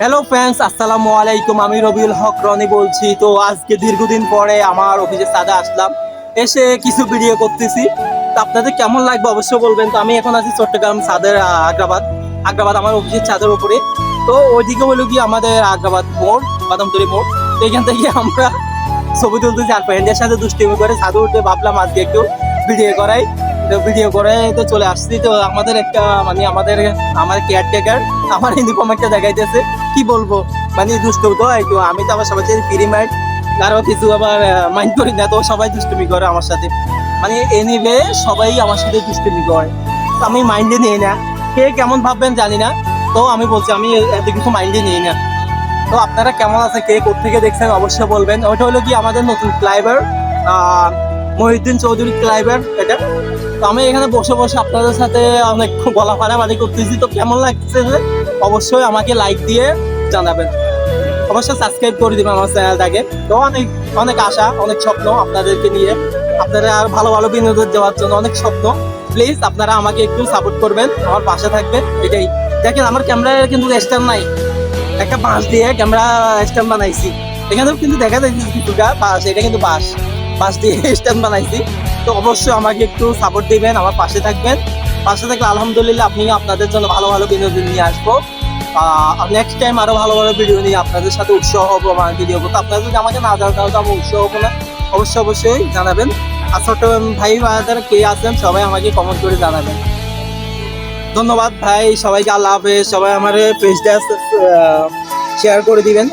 Hello friends আসসালামু আলাইকুম। আমি রবিউল হক রনি বলছি। তো আজকে দীর্ঘদিন পরে আমার অফিসের সাদা আসলাম। এসে কিছু ভিডিও করতেছি। তো আপনাদের কেমন লাগবে অবশ্যই বলবেন। তো আমি এখন আছি চট্টগ্রাম সাদের আগ্রাবাদ। আগ্রাবাদ আমার অফিসের ছাদের উপরে। তো ওইদিকে হলো কি আমাদের আগ্রাবাদ মোড়, বাদামতলি মোড়। তো এখান থেকে আমরা ছবি তুলতেছি। আর ফ্রেন্ডের সাথে দুষ্টিমি করে ছাদে উঠে ভাবলাম আজকে একটু ভিডিও করাই। ভিডিও করে তো চলে আসছি। তো আমাদের একটা মানে আমাদের আমার কেয়ারটেকার আমার ইউনিফর্ম একটা দেখাইতেছে। কি বলব? মানে দুষ্টু তো একটু আমি তো আবার সাথে ফ্রি মাইন্ড কারও কিছু আবার মাইন্ড করি না, তো সবাই দুষ্টুমি করে আমার সাথে। মানে এনিবে সবাই আমার সাথে দুষ্টুমি করে। আমি মাইন্ডে নিই না। কে কেমন ভাববেন জানি না। তো আমি বলছি, আমি এত কিছু মাইন্ডে নিই না। তো আপনারা কেমন আছে কে থেকে দেখছেন অবশ্যই বলবেন। ওটা হলো কি আমাদের নতুন ক্লাইবার মহিউদ্দিন চৌধুরী ক্লাইবার এটা। তো আমি এখানে বসে বসে আপনাদের সাথে অনেক গলা ফাড়াফাড়ি করতেছি। তো কেমন লাগছে অবশ্যই আমাকে লাইক দিয়ে জানাবেন। অবশ্যই সাবস্ক্রাইব করে দিবেন আমার চ্যানেলটাকে তো অনেক অনেক আশা, অনেক স্বপ্ন আপনাদেরকে নিয়ে। আপনারা আর ভালো ভালো বিনোদন দেওয়ার জন্য অনেক স্বপ্ন। প্লিজ আপনারা আমাকে একটু সাপোর্ট করবেন, আমার পাশে থাকবেন, এটাই। দেখেন, আমার ক্যামেরার কিন্তু স্ট্যান্ড নাই। একটা বাঁশ দিয়ে ক্যামেরা স্ট্যান্ড বানাইছি। এখানেও কিন্তু দেখা যাচ্ছে কিছুটা বাঁশ, এটা কিন্তু বাঁশ। বাঁশ দিয়ে স্ট্যান্ড বানাইছি। তো অবশ্যই আমাকে একটু সাপোর্ট দিবেন, আমার পাশে থাকবেন। পাশে থাকলে আলহামদুলিল্লাহ আপনি আপনাদের জন্য ভালো ভালো বিনোদন নিয়ে আসব। নেক্সট টাইম আরও ভালো ভালো ভিডিও নিয়ে আপনাদের সাথে উৎসাহ হব, আমার ভিডিও করতে। আপনারা যদি আমাকে না জানান তাহলে আমি উৎসাহ হব না। অবশ্যই অবশ্যই জানাবেন। আর ছোট ভাই ভাইদের কে আছেন, সবাই আমাকে কমেন্ট করে জানাবেন। ধন্যবাদ ভাই, সবাইকে আল্লাহ হাফেজ। সবাই আমার পেজটা শেয়ার করে দিবেন।